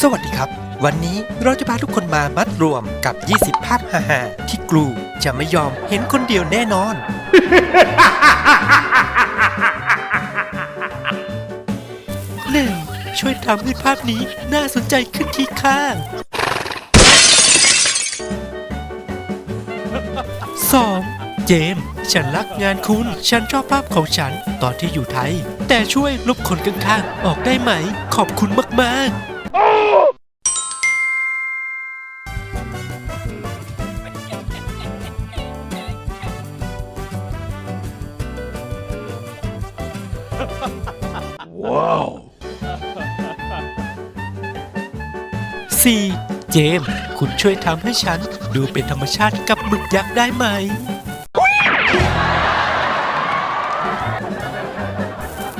สวัสดีครับ วันนี้เราจะพาทุกคนมามัดรวมกับ 20 ภาพฮาๆที่กลูจะไม่ยอมเห็นคนเดียวแน่นอนหนึ่งช่วยทำให้ภาพนี้น่าสนใจขึ้นที่ข้างสองเจมส์ฉันรักงานคุณ ฉันชอบภาพของฉันตอนที่อยู่ไทย แต่ช่วยลบคนข้างๆออกได้ไหม ขอบคุณมากๆ 4. เจมส์คุณช่วยทำให้ฉันดูเป็นธรรมชาติกับหมึกยักษ์ได้ไหม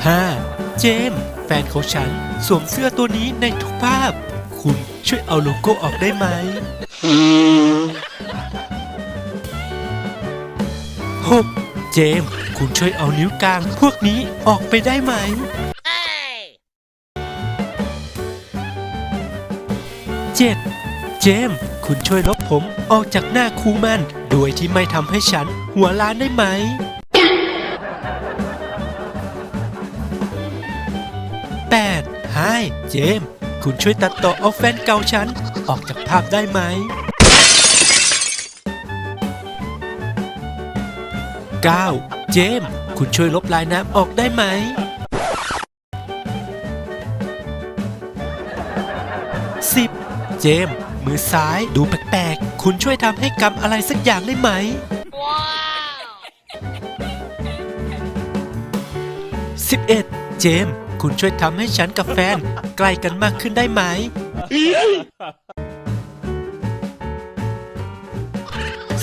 5. เจมส์ ฟนของฉัน สวมเสื้อตัวนี้ในทุกภาพ คุณช่วยเอาโลโก้ออกได้ไหม 6. เจมส์คุณช่วยเอานิ้วกลางพวกนี้ออกไปได้ไหมเจ็ดเจมส์คุณช่วยลบผมออกจากหน้าคูมัน โดยที่ไม่ทำให้ฉันหัวล้านได้ไหม เจมส์คุณช่วยตัดต่อเอาแฟนเก่าฉัน ออกจากภาพได้ไหม 9. เจมส์คุณช่วยลบลายน้ำออกได้ไหม 10. เจมส์มือซ้ายดูแปลกๆ คุณช่วยทำให้กำอะไรสักอย่างได้ไหม 11. เจมส์ คุณช่วยทำให้ฉันกับแฟนใกล้กันมากขึ้นได้ไหม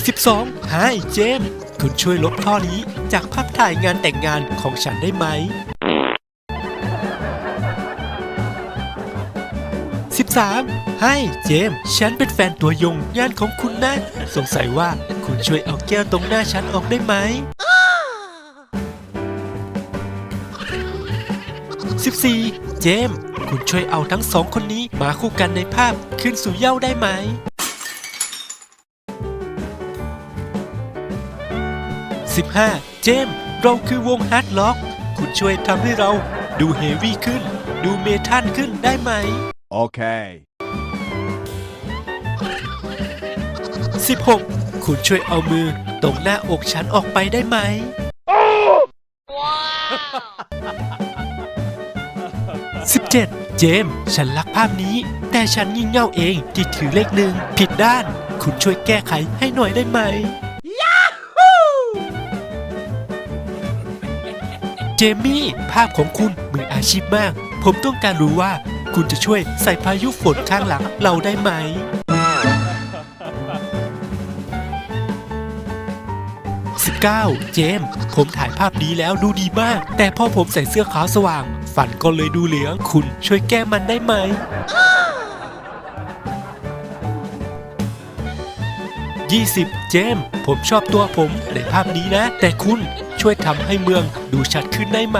12. ไฮเจมส์คุณช่วยลบท่อนี้จากภาพถ่ายงานแต่งงานของฉันได้ไหม 13. ให้เจมส์ฉันเป็นแฟนตัวยงงานของคุณนะ สงสัยว่าคุณช่วยเอาแก้วตรงหน้าฉันออกได้ไหม 14. เจมส์คุณช่วยเอาทั้งสองคนนี้มาคู่กันในภาพขึ้นสู่เหย้าได้ไหม 15. เจมส์เราคือวงฮาร์ดล็อก คุณช่วยทำให้เราดูเฮฟวี่ขึ้น ดูเมทัลขึ้นได้ไหม Okay. 16. คุณช่วยเอามือตรงหน้าอกฉันออกไปได้ไหม 17. เจมส์ฉันรักภาพนี้ แต่ฉันงี่เง่าเองที่ถือเลขหนึ่งผิดด้าน คุณช่วยแก้ไขให้หน่อยได้ไหม เจมี่ ภาพของคุณมืออาชีพมาก ผมต้องการรู้ว่า คุณจะช่วยใส่พายุฝนข้างหลังเราได้ไหม 19 เจมส์ผมถ่ายภาพนี้แล้วดูดีมาก แต่พอผมใส่เสื้อขาวสว่าง ฝันก็เลยดูเหลือง คุณช่วยแก้มันได้ไหม 20 เจม ผมชอบตัวผมในภาพนี้นะ แต่คุณช่วยทำให้เมืองดูชัดขึ้นได้ไหม